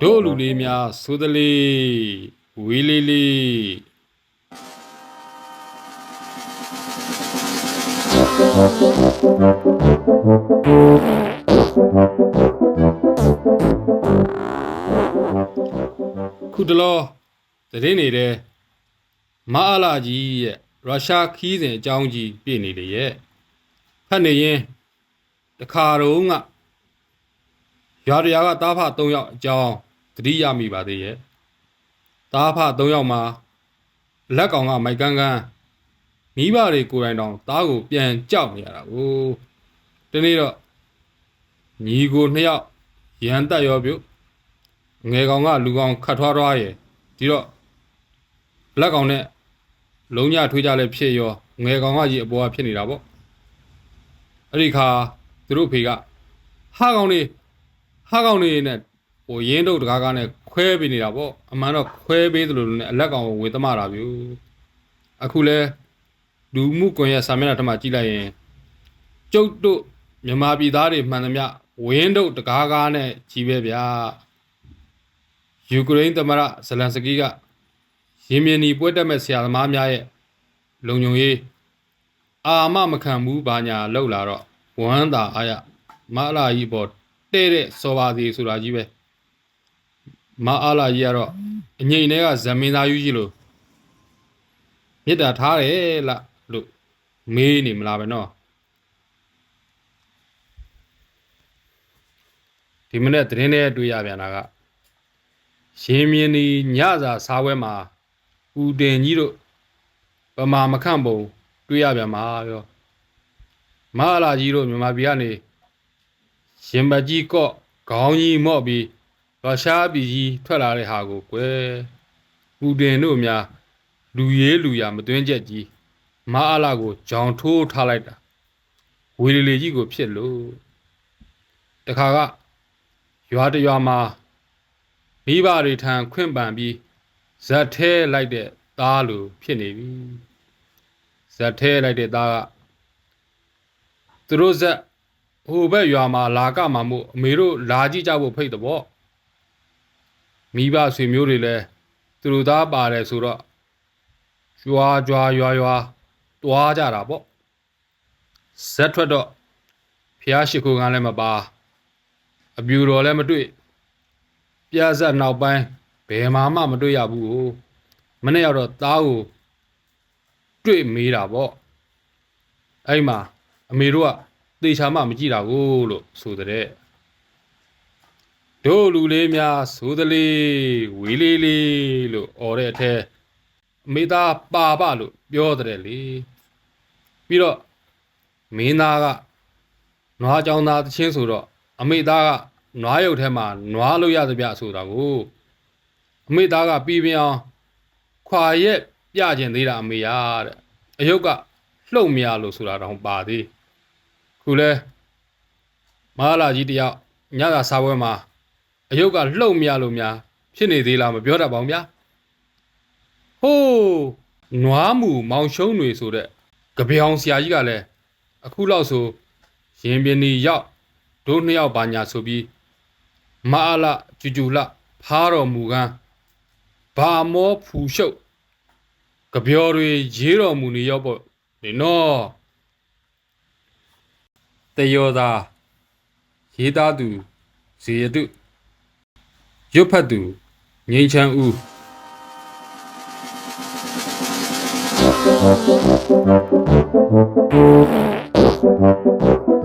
တို့လူလေးများဆိုသလေးဝေးလေးလေးခုတလောသတင်းနေတဲ့မအားလာကြီးရဲ့ ရုရှားခီးစဉ်အကြောင်းကြီးပြည့်နေလေရဲ့ဖတ်နေရင်တခါတော့ကရွာတရာကတားဖ၃ယောက်အကြောင်းသတိရမိပါသေးရဲ့တားဖ၃ယောက်မှာလက်ကောင်ကမိုက်ကန်းကန်းမိဘတွေကိုယ်တိုင်တောင်တားကိုပြန်ကြောက်နေရတာကိုဒီနေ့တော့ညီကိုနှစ်ယောက်ရန်တက်ရောပြုတ်ငယ်ကောင်ကလူကောင်ခတ်ထွားထွားရယ်ဒီတော့လက်ကောင်နဲ့ လုံးညထွေးကြလဲဖြစ်ရောငယ်ကောင်ကကြီးအပေါ်ကဖြစ်နေတာပေါ့အဲ့ဒီခါသူတို့ဖေကဟာကောင်နေဟာကောင်နေနဲ့ဟိုရင်းတို့တကားကားနဲ့ခွဲပေးနေတာပေါ့အမှန်တော့ခွဲပေးသလိုလိုနဲ့အလက်ကောင်ကိုဝေသမတာဗျူအခုလဲလူမှုကွန်ရက်စာမျက်နှာထပ်မှကြည့်လိုက်ရင်ကျုပ်တို့မြန်မာပြည်သားတွေမှန်သမျှဝင်းတို့တကားကားနဲ့ကြီးပဲဗျာယူကရိန်းသမ္မတဇလန်စကီးက ရင်းမြင်နီပွဲတက်မဲ့ဆရာသမားများရဲ့လုံခြုံရေးအာမမခံဘူးဘာညာလောက်လာတော့ဝမ်းသာအားရမအလာကြီးပေါ်တဲ့တဲ့စောပါသေးဆိုတာကြီးပဲမအလာကြီးကတော့အငိမ့်ထဲကဇမင်းသားယူကြီးလို့မြစ်တာထားတယ်လားလို့မေးနေမလားပဲနော်ဒီမနေ့သတင်းထဲတွေ့ရပြန်တာကရှင်မြင်းဒီညစာစားပွဲမှာ ဦးတင်ကြီးတို့ပမာမခန့်ပုံတွေ့ရပြန်ပါရောမဟာလာကြီးတို့မြန်မာပြည်ကနေရှင်ဘကြီးကော့ခေါင်းကြီးမော့ပြီးရုရှားပြည်ကြီးထွက်လာတဲ့ဟာကိုကွယ်ဦးတင်တို့များလူရေးလူရမသွင်းချက်ကြီးမဟာလာကိုဂျောင်ထိုးထားလိုက်တာဝေလီလီကြီးကိုဖြစ်လို့တခါကရွာတရွာမှာမိဘတွေထံခွင့်ပန်ပြီး ဇက်ထဲလိုက်တဲ့သားလိုဖြစ်နေပြီဇက်ထဲလိုက်တဲ့သားကသူတို့ဇက်ဟိုဘက်ရွာမှာလာကမှာမို့အမေတို့လာကြည့်ကြဖို့ဖိတ်တော့ဗောမိဘဆွေမျိုးတွေလည်းသူတို့သားပါတယ်ဆိုတော့ကြွားကြွားရွာရွာတွားကြတာဗောဇက်ထွက်တော့ဖះရှိခိုးကန်းလည်းမပါအပြူတော်လည်းမတွေ့ပြဇက်နောက်ပိုင်း ဘယ်မှမှမတွေ့ရဘူးကိုမနေ့ရောက်တော့သားကိုတွေ့မေးတာပေါ့အဲ့မှာအမေတို့ကသေချာမှမကြည့်တာကိုလို့ဆိုတဲ့တို့လူလေးများဆိုသလေးဝေးလေးလေးလို့អော်တဲ့အထက်အမေသားပါပလို့ပြောတဲ့လေပြီးတော့မင်းသားကနွားကြောင်သားတချင်းဆိုတော့အမေသားကနွားရုပ်ထဲမှာနွားလို့ရသမျှဆိုတာကို အမေသားကပြီးပြအောင်ခွာရက်ပြကျင်သေးတာအမေရတဲ့အယုတ်ကလှုပ်မရလို့ဆိုတာတောင်ပါသေးခုလဲမဟာလာကြီးတယောက်ညသာစားပွဲမှာအယုတ်ကလှုပ်မရလို့များဖြစ်နေသေးလားမပြောတတ်ပါဘူးဗျာဟိုးနွားမူမောင်ရှုံးတွေဆိုတဲ့ကြပြောင်ဆရာကြီးကလည်းအခုလောက်ဆိုရင်ပြင်းနီရောက်တို့နှစ်ယောက်ပါညာဆိုပြီးမအားလကျူကျူလဖားတော်မူကန်း ဘာမောဖူရှုပ်ကြပြောတွေရေးတော်မူနေရောက်ပေါ့ဒီနော်တယောသာရေးသားသူဇေယတုရွတ်ဖတ်သူငိမ့်ချမ်းဦး Thank